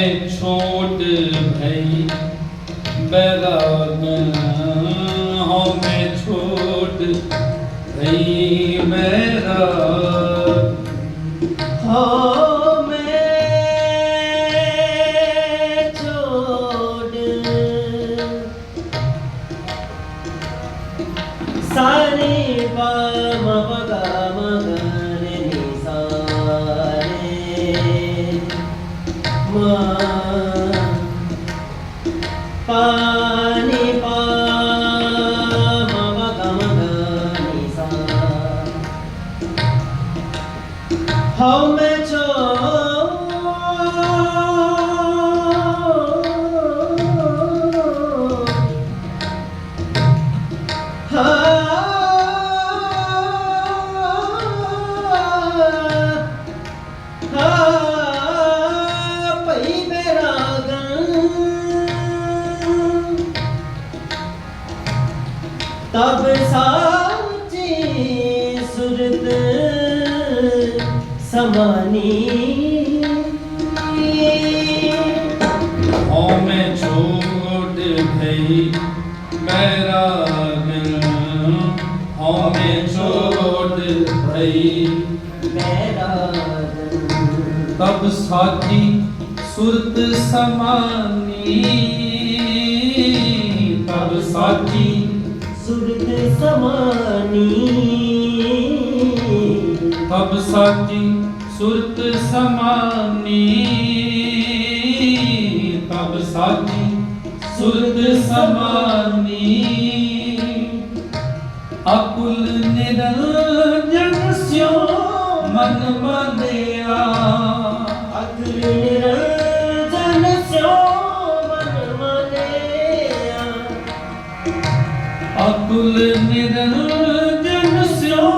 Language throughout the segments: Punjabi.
छोड़ भई बैरागन हमें छोड़ भई मेरा हमें छोड़ सारी बाम बगा मगा ਤਬ ਸਾਚੀ ਸੁਰਤ ਸਮਾਨੀ। ਹੋ ਮੈਂ ਛੋੜ ਭਈ ਮੇਰਾ ਦਿਲ ਹੋ ਮੈਂ ਛੋੜ ਭਈ ਮੇਰਾ ਤਬ ਸਾਚੀ ਸੁਰਤ ਸਮਾਨੀ। ਤਬ ਸਾਚੀ ਸੁਰਤ ਸਮਾਨੀ। ਅਬ ਸਾਚੀ ਸੁਰਤ ਸਮਾਨੀ। ਤਬ ਸਾਚੀ ਸੁਰਤ ਸਮਾਨੀ। ਅਕੁਲ ਨਿਰੰਜਨ ਸਿਓ ਮਨ ਮਾ ਅਕੁਲ ਨਿਰੰਜਨ ਸਿਓ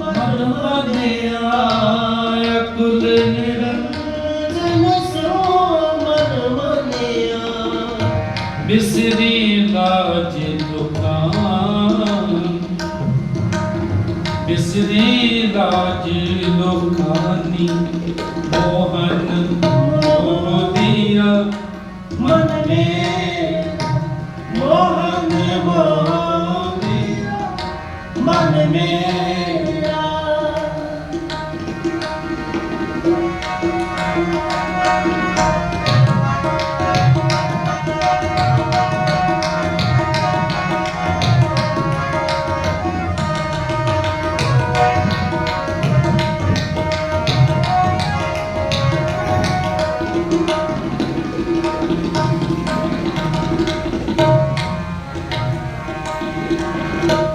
ਮਨ ਮਾਨਿਆ, ਅਕੁਲ ਨਿਰੰਜਨ ਨਿਰੰਜਨ ਸਿਓ ਮਨ ਮਨਿਆ। ਬਿਸਰੀ ਲਾਜ ਦੁਕਾਨ ਬਿਸਰੀ ਲਾਜ ਲੋਕਾਨੀ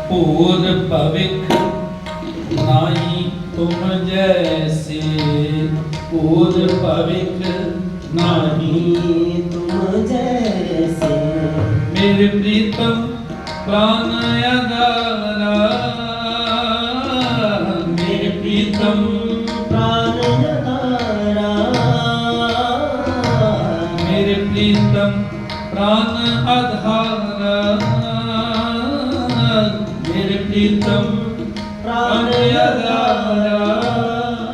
ਭੂਰ ਭਵਿਖ ਨਾਹੀ ਤੁਮ ਜੈਸੇ। ਭੂਰ ਭਵਿਖ ਨਾਹੀ ਤੁਮ ਜੈਸੇ। ਮੇਰੇ ਪ੍ਰੀਤਮ ਪ੍ਰਾਨ ਅਗਾਰਾ। ਮੇਰੇ ਪ੍ਰੀਤਮ ਪ੍ਰਾਨ ਨਦਾਰਾ ਮੇਰੇ ਪ੍ਰੀਤਮ ਪ੍ਰਾਨ ਆਧਾਰਾ ਮੇਰੇ ਪ੍ਰੀਤਮ ਪ੍ਰਾਨ ਪ੍ਰਾਨ ਅਦਾਰਾ ਆਧਾਰਾ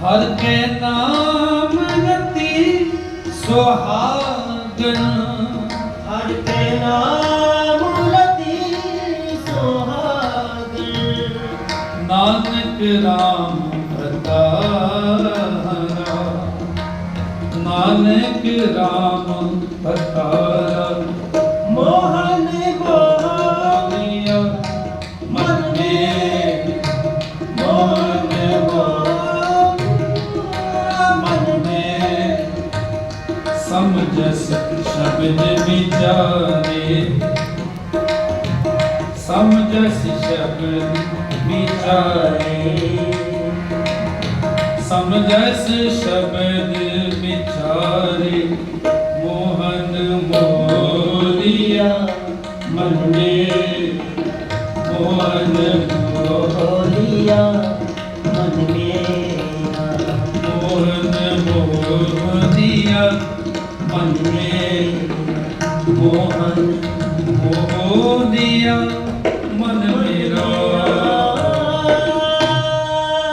ਹਰ ਕੇ ਨਾਮ ਰਤੀ ਸੁਹਾਗਣ ਹਰ ਕੇ ਨਾਮ ਰਤੀ ਸੁਹਾਗਣ ਨਾਨਕ ਰਾਮ ਸਮਝਸ ਸ਼ਬਦ ਵਿਚਾਰੇ ਸਮਝਸ ਸ਼ਬਦ ਵਿਚਾਰੇ ਸਮਝਸ ਸ਼ਬਦ ਵਿਚਾਰੇ ਮੋਹਨ ਮੋਰੀਆ ਮਨ। ਮੋਹਨ ਮੋਹ ਹੋਲੀਆ ਮੋਹਨ ਮੋਰੀਆ ਮਨ ਮੇ ਮੋਹਨ ਮੋਹ ਦਿਆ